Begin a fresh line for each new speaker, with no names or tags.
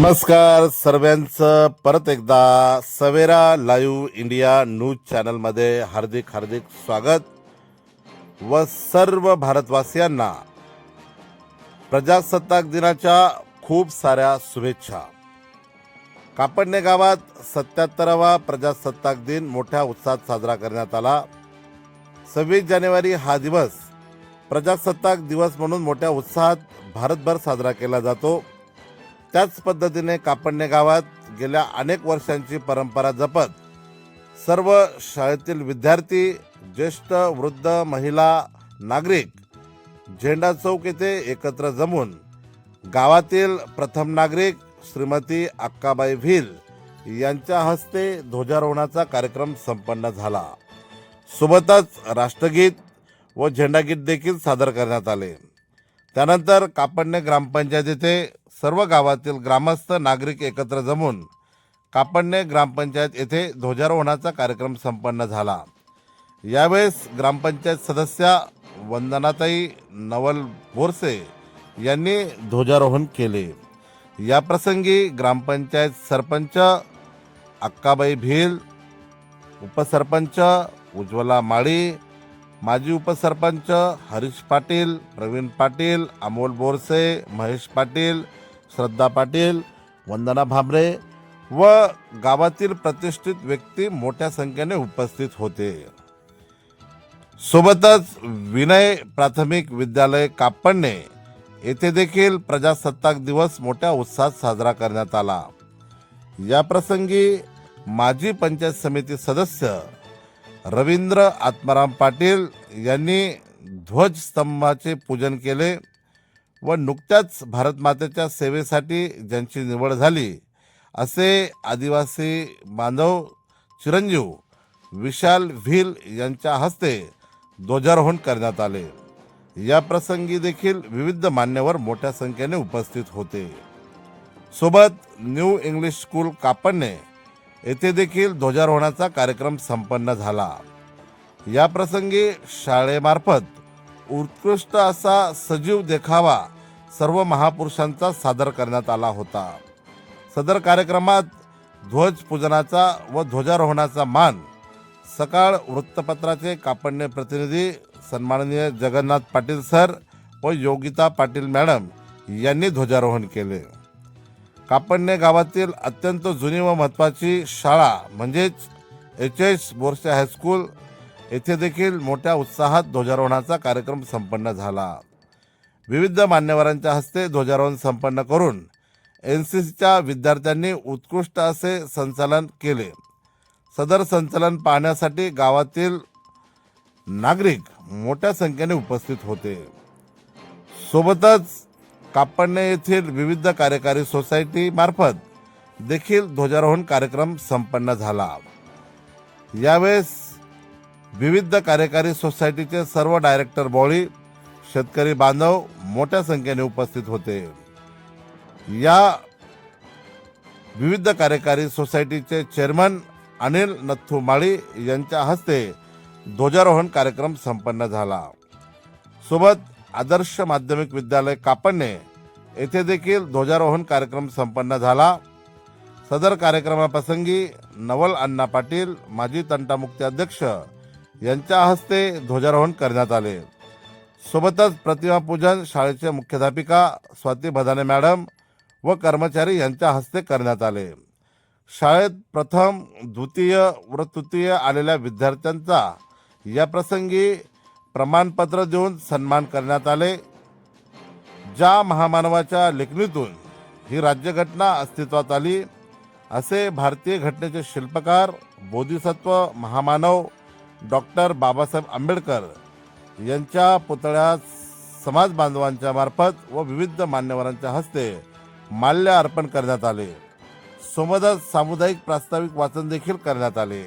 नमस्कार सर्वांचं. परत एकदा सवेरा लाईव्ह इंडिया न्यूज चॅनलमध्ये हार्दिक हार्दिक स्वागत व सर्व भारतवासियांना प्रजासत्ताक दिनाच्या खूप साऱ्या शुभेच्छा. कापडणे गावात सत्याहत्तरावा प्रजासत्ताक दिन मोठ्या उत्साहात साजरा करण्यात आला. सव्वीस जानेवारी हा दिवस प्रजासत्ताक दिवस म्हणून मोठ्या उत्साहात भारतभर साजरा केला जातो. त्याच पद्धतीने कापडणे गावात गेल्या अनेक वर्षांची परंपरा जपत सर्व शाळेतील विद्यार्थी ज्येष्ठ वृद्ध महिला नागरिक झेंडा चौक येथे एकत्र जमून गावातील प्रथम नागरिक श्रीमती अक्काबाई व्हील यांच्या हस्ते ध्वजारोहणाचा कार्यक्रम संपन्न झाला. सोबतच राष्ट्रगीत व झेंडागीत देखील सादर करण्यात आले. त्यानंतर कापडणे ग्रामपंचायत येथे सर्व गावातील ग्रामस्थ नागरिक एकत्र जमून कापडणे ग्रामपंचायत येथे ध्वजारोहणाचा कार्यक्रम संपन्न झाला. यावेळेस ग्रामपंचायत सदस्या वंदनाताई नवल बोरसे यांनी ध्वजारोहण केले. याप्रसंगी ग्रामपंचायत सरपंच अक्काबाई भील उपसरपंच उज्ज्वला माळी माजी उपसरपंच हरीश पाटील प्रवीण पाटील अमोल बोरसे महेश पाटील श्रद्धा पाटील वंदना भांबरे व गावातील प्रतिष्ठित व्यक्ती मोठ्या संख्येने उपस्थित होते. सोबतच विनय प्राथमिक विद्यालय कापडणे येथे देखील प्रजासत्ताक दिवस मोठ्या उत्साहात साजरा करण्यात आला. या प्रसंगी माजी पंचायत समिती सदस्य रवींद्र आत्माराम पाटील यांनी ध्वजस्तंभाचे पूजन केले व नुकत्याच भारतमातेच्या सेवेसाठी ज्यांची निवड झाली असे आदिवासी बांधव चिरंजीव विशाल व्हील यांच्या हस्ते ध्वजारोहण करण्यात आले. या प्रसंगी देखील विविध मान्यवर मोठ्या संख्येने उपस्थित होते. सोबत न्यू इंग्लिश स्कूल कापडणे येथे देखील ध्वजारोहणाचा कार्यक्रम संपन्न झाला. या प्रसंगी शाळेमार्फत उत्कृष्ट असा सजीव देखावा सर्व महापुरुषांचा सादर करण्यात आला होता. सदर कार्यक्रमात ध्वज पूजनाचा व ध्वजारोहणाचा मान सकाळ वृत्तपत्राचे कापडणे प्रतिनिधी सन्माननीय जगन्नाथ पाटील सर व योगिता पाटील मॅडम यांनी ध्वजारोहण केले. कापडणे गावातील अत्यंत जुनी व महत्त्वाची शाळा म्हणजेच एच एस बोरसे हायस्कूल येथे देखील मोठ्या उत्साहात ध्वजारोहणाचा कार्यक्रम संपन्न झाला. विविध मान्यवरांच्या हस्ते ध्वजारोहण संपन्न करून एन सी सीच्या विद्यार्थ्यांनी उत्कृष्ट असे संचालन केले. सदर संचलन पाहण्यासाठी गावातील नागरिक मोठ्या संख्येने उपस्थित होते. सोबतच कापडणे येथील विविध कार्यकारी सोसायटी मार्फत देखील ध्वजारोहण कार्यक्रम संपन्न झाला. यावेळेस विविध कार्यकारी सोसायटीचे सर्व डायरेक्टर बॉळी शेतकरी बांधव मोठ्या संख्येने उपस्थित होते. या विविध कार्यकारी सोसायटीचे चेअरमन अनिल नथू माळी यांच्या हस्ते ध्वजारोहण कार्यक्रम संपन्न झाला. सोबत आदर्श माध्यमिक विद्यालय कापडणे. येथे देखील ध्वजारोहण कार्यक्रम संपन्न झाला. सदर कार्यक्रमाप्रसंगी नवल अण्णा पाटील माजी तंटामुक्ती अध्यक्ष यांच्या हस्ते ध्वजारोहण करण्यात आले. सोबतच प्रतिमापूजन शाळेचे मुख्याध्यापिका स्वाती भदाने मॅडम व कर्मचारी यांच्या हस्ते करण्यात आले. शाळेत प्रथम द्वितीय व तृतीय आलेल्या विद्यार्थ्यांचा या प्रसंगी प्रमाणपत्र देऊन सन्मान करण्यात आले. ज्या महामानवाच्या लेखणीतून ही राज्यघटना अस्तित्वात आली असे भारतीय घटनेचे शिल्पकार बोधिसत्व महामानव डॉक्टर बाबासाहेब आंबेडकर यांच्या पुतळ्यास समाज बांधवांच्या मार्फत व विविध मान्यवरांच्या हस्ते माल्य अर्पण करण्यात आले. सोबतच सामुदायिक प्रास्ताविक वाचन देखील करण्यात आले.